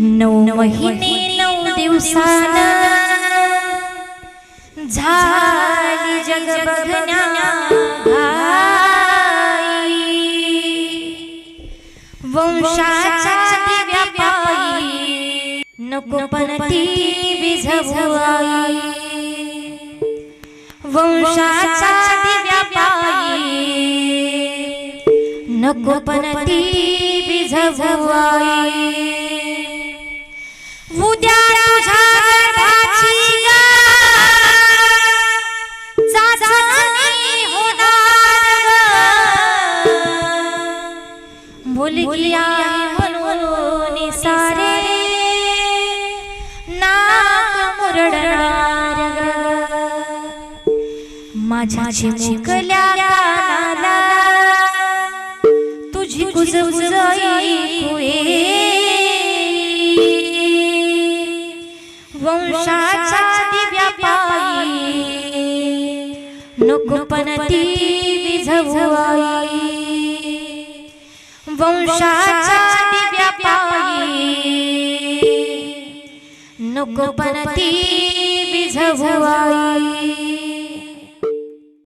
नऊ महिने नऊ दिवसान झाली जग बघण्या घाई. वंशाच्या दिव्या पायी नको पण ती विझवुआई. वंशाच्या दिव्या पायी नको पण ती विझवुआई. उद्या तुझ्या गर्भाची ग चाचणी होणार ग. मुलगी आहे म्हणून सारे नाक मुरडणार ग. माझ्या चिमुकल्या कानाला तुझी कुजबुज ऐकू वंशाचा दिव्या पायी नको पण ती विझवाई वंशाचा दिव्या पायी नको पण ती विझवाई